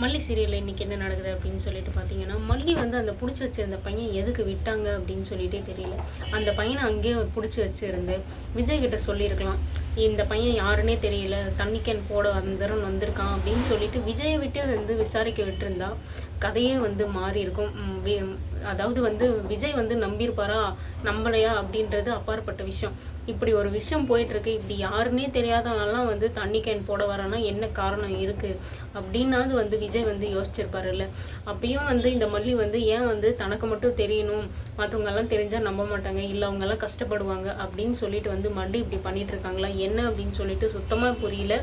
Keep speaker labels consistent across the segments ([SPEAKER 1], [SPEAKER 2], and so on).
[SPEAKER 1] மல்லி சீரியலில் இன்றைக்கி என்ன நடக்குது அப்படின்னு சொல்லிட்டு பார்த்தீங்கன்னா மல்லி வந்து அந்த பிடிச்சி வச்சிருந்த பையன் எதுக்கு விட்டாங்க அப்படின்னு சொல்லிட்டே தெரியல. அந்த பையனை அங்கேயே பிடிச்சி வச்சிருந்து விஜய் கிட்ட சொல்லியிருக்கலாம். இந்த பையன் யாருன்னே தெரியல. தண்ணி கேன் போட வந்துடும் வந்திருக்கான் அப்படின்னு சொல்லிட்டு விஜயை விட்டு வந்து விசாரிக்க விட்டுருந்தா கதையே வந்து மாறி இருக்கும். அதாவது வந்து விஜய் வந்து நம்பியிருப்பாரா? நம்பலையா? அப்படின்றது அப்பாற்பட்ட விஷயம். இப்படி ஒரு விஷயம் போயிட்டுருக்கு. இப்படி யாருன்னே தெரியாதவங்கலாம் வந்து தண்ணி கேன் போட வரானா? என்ன காரணம் இருக்குது அப்படின்னாவது வந்து விஜய் வந்து யோசிச்சிருப்பாருல்ல. அப்பயும் வந்து இந்த மல்லி வந்து ஏன் வந்து தனக்கு மட்டும் தெரியணும்? மற்றவங்கெல்லாம் தெரிஞ்சால் நம்ப மாட்டாங்க. இல்லை அவங்கெல்லாம் கஷ்டப்படுவாங்க அப்படின்னு சொல்லிட்டு வந்து மல்லி இப்படி பண்ணிட்டு இருக்காங்களா என்ன அப்படின்னு சொல்லிட்டு சுத்தமா புரியல.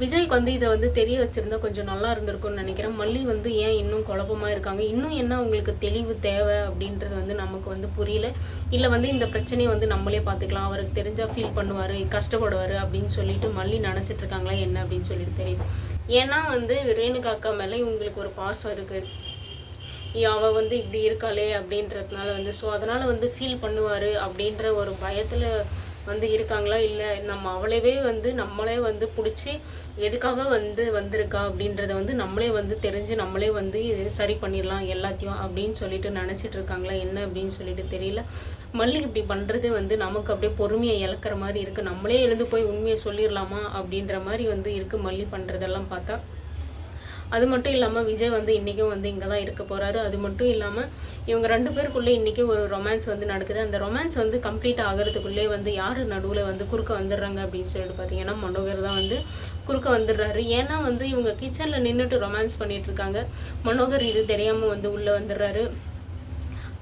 [SPEAKER 1] விஜய்க்கு வந்து இதை வந்து தெரிய வச்சிருந்தா கொஞ்சம் நல்லா இருந்திருக்கும்னு நினைக்கிறேன். மல்லி வந்து ஏன் இன்னும் குழப்பமா இருக்காங்க? இன்னும் என்ன அவங்களுக்கு தெளிவு தேவை அப்படின்றது வந்து நமக்கு வந்து புரியல. இல்லை வந்து இந்த பிரச்சனையை வந்து நம்மளே பார்த்துக்கலாம். அவருக்கு தெரிஞ்சா ஃபீல் பண்ணுவார் கஷ்டப்படுவார் அப்படின்னு சொல்லிட்டு மல்லி நினச்சிட்டு இருக்காங்களா என்ன அப்படின்னு சொல்லிட்டு தெரியும் ஏன்னா வந்து ரேணுகா அக்கா மேலே இவங்களுக்கு ஒரு பாசம் இருக்குது அவள் வந்து இப்படி இருக்காளே அப்படின்றதுனால வந்து ஸோ அதனால வந்து ஃபீல் பண்ணுவாரு அப்படின்ற ஒரு பயத்துல வந்து இருக்காங்களா? இல்லை நம்ம அவளவே வந்து நம்மளே வந்து பிடிச்சி எதுக்காக வந்து வந்திருக்கா? அப்படின்றத வந்து நம்மளே வந்து தெரிஞ்சு நம்மளே வந்து சரி பண்ணிடலாம் எல்லாத்தையும் அப்படின்னு சொல்லிட்டு நினச்சிட்டு இருக்காங்களா? என்ன அப்படின்னு சொல்லிட்டு தெரியல. மல்லி இப்படி பண்ணுறது வந்து நமக்கு அப்படியே பொறுமையை இழக்கிற மாதிரி இருக்குது நம்மளே எழுந்து போய் உண்மையை சொல்லிடலாமா? அப்படின்ற மாதிரி வந்து இருக்குது மல்லி பண்ணுறதெல்லாம் பார்த்தா. அது மட்டும் இல்லாமல் விஜய் வந்து இன்றைக்கும் வந்து இங்கே தான் இருக்க போகிறாரு அது மட்டும் இல்லாமல் இவங்க ரெண்டு பேருக்குள்ளே இன்றைக்கி ஒரு ரொமான்ஸ் வந்து நடக்குது. அந்த ரொமான்ஸ் வந்து கம்ப்ளீட் ஆகிறதுக்குள்ளே வந்து யார் நடுவில் வந்து குறுக்க வந்துடுறாங்க அப்படின்னு சொல்லிட்டு பார்த்தீங்கன்னா மனோகர் தான் வந்து குறுக்க வந்துடுறாரு. ஏன்னா வந்து இவங்க கிச்சனில் நின்றுட்டு ரொமான்ஸ் பண்ணிட்டு இருக்காங்க. மனோகர் இது தெரியாமல் வந்து உள்ளே வந்துடுறாரு.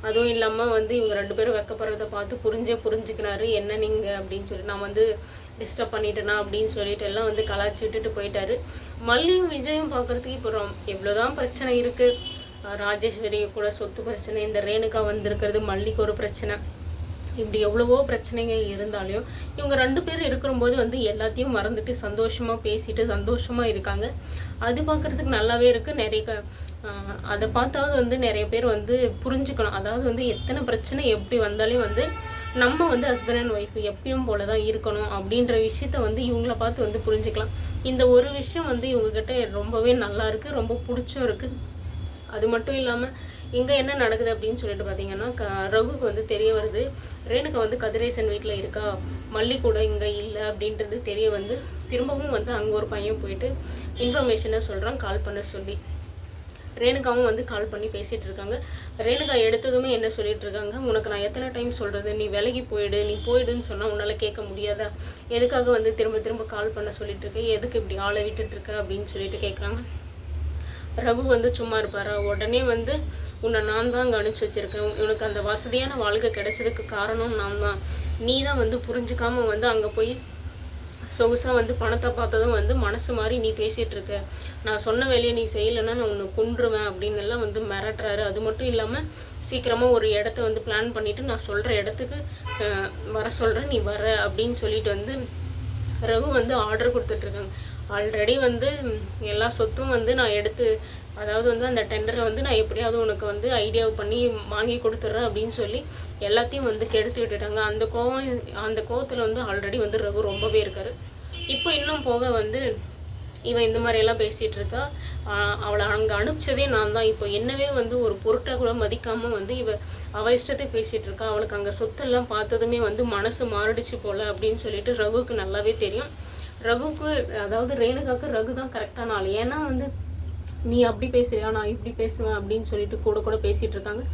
[SPEAKER 1] அதுவும் இல்லாமல் வந்து இவங்க ரெண்டு பேரும் வைக்கப்படுறத பார்த்து புரிஞ்சே புரிஞ்சுக்கிறாரு. என்ன நீங்கள் அப்படின்னு சொல்லி நான் வந்து டிஸ்டர்ப் பண்ணிட்டேனா அப்படின்னு சொல்லிட்டு எல்லாம் வந்து கலாச்சி விட்டுட்டு போயிட்டாரு. மல்லியும் விஜயும் பார்க்குறதுக்கு இப்போ ரொம் எவ்வளோதான் பிரச்சனை இருக்குது ராஜேஸ்வரி கூட சொத்து பிரச்சனை இந்த ரேணுகா வந்திருக்கிறது மல்லிக்கு ஒரு பிரச்சனை. இப்படி எவ்வளவோ பிரச்சனைங்க இருந்தாலையும் இவங்க ரெண்டு பேரும் இருக்கிறபோது வந்து எல்லாத்தையும் மறந்துட்டு சந்தோஷமாக பேசிட்டு சந்தோஷமாக இருக்காங்க. அது பார்க்குறதுக்கு நல்லாவே இருக்குது நிறைய க- அதை பார்த்தாவது வந்து நிறைய பேர் வந்து புரிஞ்சுக்கணும். அதாவது வந்து எத்தனை பிரச்சனை எப்படி வந்தாலும் வந்து நம்ம வந்து ஹஸ்பண்ட் அண்ட் ஒய்ஃப் எப்பயும் போல தான் இருக்கணும் அப்படின்ற விஷயத்த வந்து இவங்கள பார்த்து வந்து புரிஞ்சுக்கலாம். இந்த ஒரு விஷயம் வந்து இவங்கக்கிட்ட ரொம்பவே நல்லா இருக்குது ரொம்ப பிடிச்சும் இருக்குது அது மட்டும் இல்லாமல் இங்கே என்ன நடக்குது அப்படின்னு சொல்லிட்டு பார்த்தீங்கன்னா க ரகுக்கு வந்து தெரிய வருது. ரேணுகா வந்து கதிரேசன் வீட்டில் இருக்கா? மல்லி கூட இங்கே இல்லை அப்படின்றது தெரிய வந்து திரும்பவும் வந்து அங்கே ஒரு பையன் போயிட்டு இன்ஃபர்மேஷனை சொல்கிறான் கால் பண்ண சொல்லி. ரேணுகாவும் வந்து கால் பண்ணி பேசிகிட்டு இருக்காங்க. ரேணுகா எடுத்ததுமே என்ன சொல்லிட்டு இருக்காங்க? உனக்கு நான் எத்தனை டைம் சொல்கிறது நீ விலகி போயிடு. நீ போயிடுன்னு சொன்னால் உன்னால் கேட்க முடியாதா? எதுக்காக வந்து திரும்ப திரும்ப கால் பண்ண சொல்லிட்டு இருக்க? எதுக்கு இப்படி ஆளை விட்டுட்டு இருக்க அப்படின்னு சொல்லிட்டு கேட்குறாங்க ரகு வந்து சும்மா இருப்பாரா? உடனே வந்து உன்னை நான் தான் அங்கே அனுப்பிச்சி உனக்கு அந்த வசதியான வாழ்க்கை கிடைச்சதுக்கு காரணம் நான் தான். நீ தான் வந்து புரிஞ்சுக்காம வந்து அங்கே போய் சொகுசாக வந்து பணத்தை பார்த்ததும் வந்து மனசு மாதிரி நீ பேசிகிட்டு இருக்க. நான் சொன்ன வேலையை நீ செய்யலைன்னா நான் உன்னை கொன்றுவேன் அப்படின்னு எல்லாம் வந்து மிரட்டுறாரு. அது மட்டும் இல்லாமல் சீக்கிரமாக ஒரு இடத்த வந்து பிளான் பண்ணிவிட்டு நான் சொல்கிற இடத்துக்கு வர சொல்கிறேன் நீ வர அப்படின்னு சொல்லிட்டு வந்து ரகு வந்து ஆர்டர் கொடுத்துட்ருக்காங்க ஆல்ரெடி வந்து எல்லா சொத்தும் வந்து நான் எடுத்து அதாவது வந்து அந்த டெண்டரை வந்து நான் எப்படியாவது உனக்கு வந்து ஐடியா பண்ணி வாங்கி கொடுத்துட்றேன் அப்படின்னு சொல்லி எல்லாத்தையும் வந்து கெடுத்து விட்டுட்டாங்க. அந்த கோவம் அந்த கோவத்தில் வந்து ஆல்ரெடி வந்து ரகு ரொம்பவே இருக்காரு. இப்போ இன்னும் போக வந்து இவன் இந்த மாதிரியெல்லாம் பேசிகிட்டு இருக்கா. அவளை அங்கே அனுப்பிச்சதே நான் தான். இப்போ என்னவே வந்து ஒரு பொருட்டை கூட மதிக்காமல் வந்து இவ அவ இஷ்டத்தை பேசிகிட்டு இருக்கா. அவளுக்கு அங்கே சொத்தெல்லாம் பார்த்ததுமே வந்து மனசு மாறிடுச்சு போல் அப்படின்னு சொல்லிட்டு ரகுவுக்கு நல்லாவே தெரியும். ரகுவுக்கு அதாவது ரேணுகாவுக்கு ரகு தான் கரெக்டான ஆள். ஏன்னா வந்து நீ அப்படி பேசுறியா நான் இப்படி பேசுவேன் அப்படின்னு சொல்லிட்டு கூட கூட பேசிட்டு இருக்காங்க.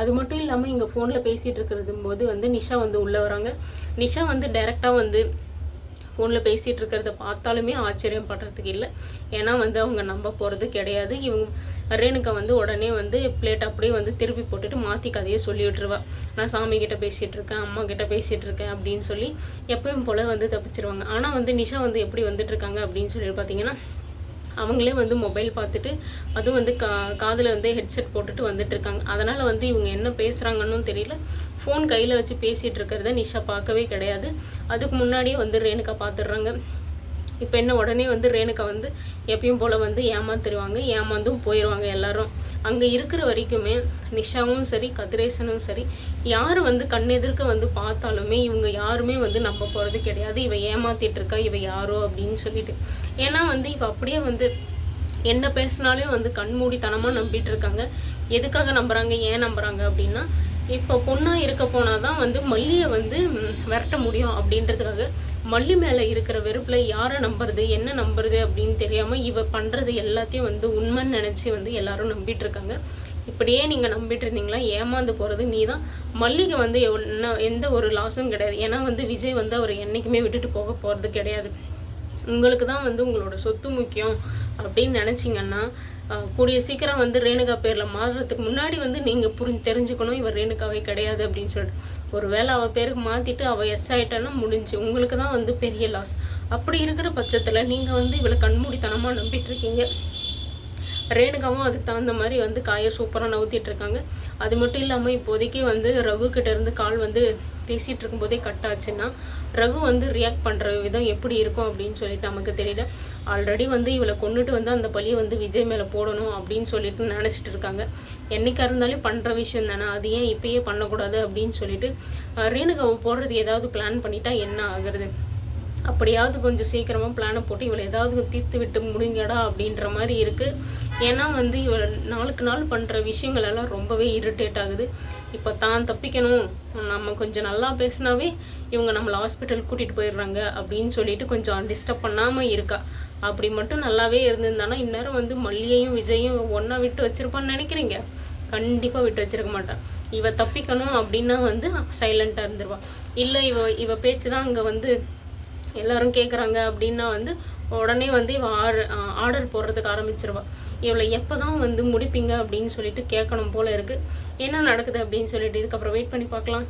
[SPEAKER 1] அது மட்டும் இல்லாமல் இங்கே ஃபோனில் பேசிகிட்டு இருக்கிறது போது வந்து நிஷா வந்து உள்ளே வராங்க. நிஷா வந்து டைரெக்டாக வந்து ஃபோனில் பேசிகிட்டு இருக்கிறத பார்த்தாலுமே ஆச்சரியம் படுறதுக்கு இல்லை. ஏன்னா வந்து அவங்க நம்ப போகிறது கிடையாது. இவங்க ரேணுகா வந்து உடனே வந்து பிளேட் அப்படியே வந்து திருப்பி போட்டுட்டு மாற்றி கதையை சொல்லி விட்டுருவா. நான் சாமி கிட்ட பேசிகிட்டு இருக்கேன் அம்மா கிட்ட பேசிகிட்டு இருக்கேன் அப்படின்னு சொல்லி எப்பயும் போல் வந்து தப்பிச்சிருவாங்க. ஆனால் வந்து நிஷா வந்து எப்படி வந்துட்டு இருக்காங்க அப்படின்னு சொல்லி பார்த்தீங்கன்னா அவங்களே வந்து மொபைல் பார்த்துட்டு அதுவும் வந்து கா காதில் வந்து ஹெட்செட் போட்டுட்டு வந்துட்டுருக்காங்க அதனால் வந்து இவங்க என்ன பேசுகிறாங்கன்னு தெரியல. ஃபோன் கையில் வச்சு பேசிகிட்டு இருக்கிறத நிஷா பார்க்கவே கிடையாது. அதுக்கு முன்னாடியே வந்து ரேணுகா பார்த்துடுறாங்க. இப்போ என்ன உடனே வந்து ரேணுக்கா வந்து எப்பயும் போல் வந்து ஏமாத்திடுவாங்க ஏமாந்தும் போயிடுவாங்க எல்லாரும். அங்கே இருக்கிற வரைக்குமே நிஷாவும் சரி கதிரேசனும் சரி யார் வந்து கண்ணெதிர்க்க வந்து பார்த்தாலுமே இவங்க யாருமே வந்து நம்ப போகிறது கிடையாது. இவ ஏமாத்திட்டு இருக்கா இவ யாரோ அப்படின்னு சொல்லிட்டு. ஏன்னா வந்து இவ அப்படியே வந்து என்ன பேசினாலும் வந்து கண்மூடித்தனமாக நம்பிட்டு இருக்காங்க. எதுக்காக நம்புகிறாங்க ஏன் நம்புறாங்க அப்படின்னா இப்போ பொண்ணாக இருக்க போனால் தான் வந்து மல்லியை வந்து விரட்ட முடியும் அப்படின்றதுக்காக மல்லி மேலே இருக்கிற வெறுப்பில் யாரை நம்புறது என்ன நம்புறது அப்படின்னு தெரியாமல் இவ பண்ணுறது எல்லாத்தையும் வந்து உண்மைன்னு நினச்சி வந்து எல்லாரும் நம்பிட்டு இருக்காங்க. இப்படியே நீங்கள் நம்பிட்டு இருந்தீங்களா? ஏமாந்து போகிறது நீ தான் மல்லிகை வந்து என்ன எந்த ஒரு லாஸும் கிடையாது. ஏன்னா வந்து விஜய் வந்து அவர் என்றைக்குமே விட்டுட்டு போக போகிறது கிடையாது. உங்களுக்கு தான் வந்து உங்களோட சொத்து முக்கியம். அப்படின்னு நினச்சிங்கன்னா கூடிய சீக்கிரம் வந்து ரேணுகா பேரில் மாறுறதுக்கு முன்னாடி வந்து நீங்கள் புரிஞ்சு தெரிஞ்சுக்கணும். இவர் ரேணுகாவே கிடையாது அப்படின்னு சொல்லிட்டு. ஒரு வேளை அவள் பேருக்கு மாற்றிட்டு அவள் எஸ் ஆகிட்டான்னா முடிஞ்சு. உங்களுக்கு தான் வந்து பெரிய லாஸ் அப்படி இருக்கிற பட்சத்தில் நீங்கள் வந்து இவளை கண்மூடித்தனமாக நம்பிட்டு இருக்கீங்க. ரேணுகாவும் அதுக்கு தகுந்த மாதிரி வந்து காயை சூப்பராக நவுத்திட்டு இருக்காங்க. அது மட்டும் இல்லாமல் இப்போதைக்கு வந்து ரகு கிட்ட இருந்து கால் வந்து பேசிகிட்டு இருக்கும்போதே கட் ஆச்சுன்னா ரகு வந்து ரியாக்ட் பண்ணுற விதம் எப்படி இருக்கும் அப்படின்னு சொல்லிட்டு நமக்கு தெரியல. ஆல்ரெடி வந்து இவளை கொண்டுட்டு வந்து அந்த பழியை வந்து விஜய் மேலே போடணும் அப்படின்னு சொல்லிட்டு நினச்சிட்டு இருக்காங்க. என்றைக்கா இருந்தாலும் பண்ணுற விஷயம் தானே அது ஏன் இப்பயே பண்ணக்கூடாது அப்படின்னு சொல்லிட்டு ரேணுகாவை போடுறது ஏதாவது பிளான் பண்ணிட்டா என்ன ஆகுறது? அப்படியாவது கொஞ்சம் சீக்கிரமாக பிளானை போட்டு இவளை ஏதாவது தீர்த்து விட்டு முடிங்கடா அப்படின்ற மாதிரி இருக்குது ஏன்னா வந்து இவள் நாளுக்கு நாள் பண்ணுற விஷயங்கள் எல்லாம் ரொம்பவே இரிட்டேட் ஆகுது. இப்போ தான் தப்பிக்கணும். நம்ம கொஞ்சம் நல்லா பேசினாவே இவங்க நம்மளை ஹாஸ்பிட்டல் கூட்டிகிட்டு போயிடுறாங்க அப்படின்னு சொல்லிட்டு கொஞ்சம் டிஸ்டர்ப் பண்ணாமல் இருக்கா. அப்படி மட்டும் நல்லாவே இருந்திருந்தானா இந்நேரம் வந்து மல்லியையும் விஜயும் ஒன்றா விட்டு வச்சுருப்பான்னு நினைக்கிறீங்க? கண்டிப்பாக விட்டு வச்சிருக்க மாட்டான் இவ தப்பிக்கணும் அப்படின்னா வந்து சைலண்ட்டாக இருந்துருவான் இல்லை இவ இவ பேச்சு தான் அங்கே வந்து எல்லாரும் கேட்குறாங்க அப்படின்னா வந்து உடனே வந்து இவ ஆர்டர் ஆர்டர் போடுறதுக்கு ஆரம்பிச்சிருவா. இவளை எப்போ தான் வந்து முடிப்பீங்க அப்படின்னு சொல்லிட்டு கேட்கணும் போல இருக்குது என்ன நடக்குது அப்படின்னு சொல்லிட்டு இதுக்கப்புறம் வெயிட் பண்ணி பார்க்கலாம்.